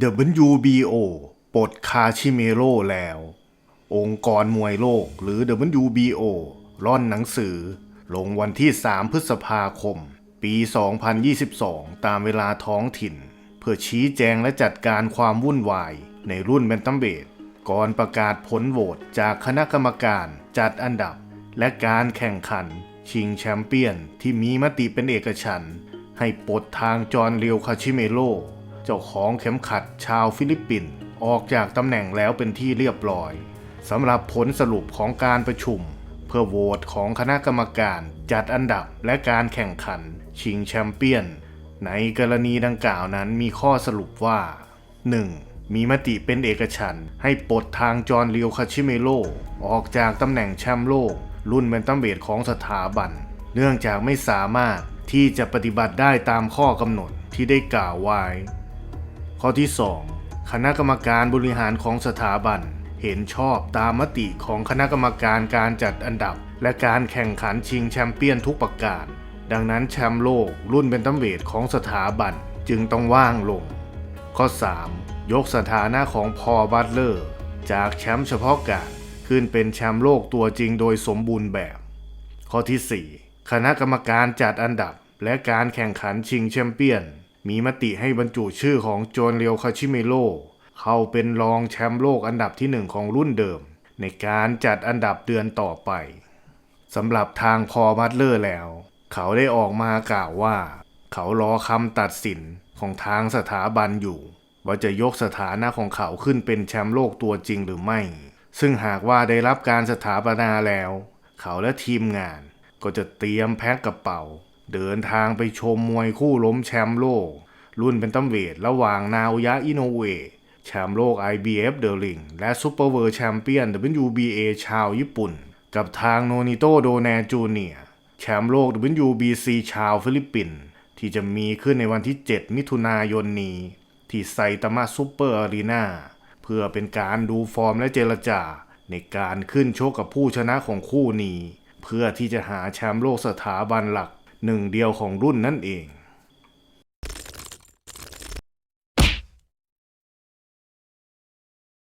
WBO ปลดคาชิเมโร่แล้ว องค์กรมวยโลกหรือ WBO ร่อนหนังสือ ลงวันที่ 3 พฤษภาคม ปี 2022 ตามเวลาท้องถิ่น เพื่อชี้แจงและจัดการความวุ่นวาย ในรุ่นแบนตัมเบดก่อนประกาศผลโหวตจากคณะกรรมการจัดอันดับ และการแข่งขัน ชิงแชมเปี้ยนที่มีมติเป็นเอกฉันท์ให้ปลดทางจอร์นเรียวคาชิเมโร เจ้าของเข็มขัดชาวฟิลิปปินส์ออกจากตำแหน่งแล้วเป็นที่เรียบร้อยสำหรับผลสรุปของการประชุม เพื่อโหวตของคณะกรรมการจัดอันดับและการแข่งขัน ชิงแชมเปี้ยน ในกรณีดังกล่าวนั้นมีข้อสรุปว่า 1. มีมติเป็นเอกฉันท์ให้ปลดทางจอร์นเรียวคาชิเมโร่ออกจากตำแหน่งแชมป์โลก รุ่นแบนตัมเบดของสถาบัน เนื่องจากไม่สามารถที่จะปฏิบัติได้ตามข้อกำหนดที่ได้กล่าวไว้ ข้อที่ 2 คณะกรรมการบริหารของสถาบัน เห็นชอบตามมติของคณะกรรมการการจัดอันดับ และการแข่งขันชิงแชมเปี้ยนทุกประการ ดังนั้นแชมป์โลกรุ่นเบนตัมเวทของสถาบันจึงต้องว่างลง ข้อ 3 ยกสถานะของพอลบัตเลอร์ จากแชมป์เฉพาะการขึ้นเป็นแชมป์โลกตัวจริงโดยสมบูรณ์แบบ ข้อที่ 4 คณะกรรมการจัดอันดับและการแข่งขันชิงแชมเปี้ยน มีมติให้บรรจุชื่อของโจนเรียวคาชิเมโรเข้าเป็นรองแชมป์โลกอันดับที่หนึ่งของรุ่นเดิม ในการจัดอันดับเดือนต่อไปสำหรับทางพอบัตเลอร์แล้ว เขาได้ออกมากล่าวว่า เขารอคำตัดสินของทางสถาบันอยู่ ว่าจะยกสถานะของเขาขึ้นเป็นแชมป์โลกตัวจริงหรือไม่ ซึ่งหากว่าได้รับการสถาปนาแล้ว เขาและทีมงานก็จะเตรียมแพ็คกระเป๋า เดินทางไปชมมวยคู่ล้มแชมป์โลก รุ่นเป็นตัมเวทระหว่างนาว ยะ อิโนเวแชมป์โลก IBF เดอริงและซูเปอร์เวิร์แชมเปี้ยน WBA ชาวญี่ปุ่น กับทางโนนิโตโดแนจูเนียแชมป์โลก WBC ชาวฟิลิปปินส์ที่จะมีขึ้นในวันที่ 7 มิถุนายนนี้ ที่ไซตามะซูเปอร์อารีนาเพื่อเป็นการดูฟอร์มและเจรจา ในการขึ้นโชกกับผู้ชนะของคู่นี้ เพื่อที่จะหาแชมป์โลกสถาบันหลัก หนึ่งเดียวของรุ่นนั่นเอง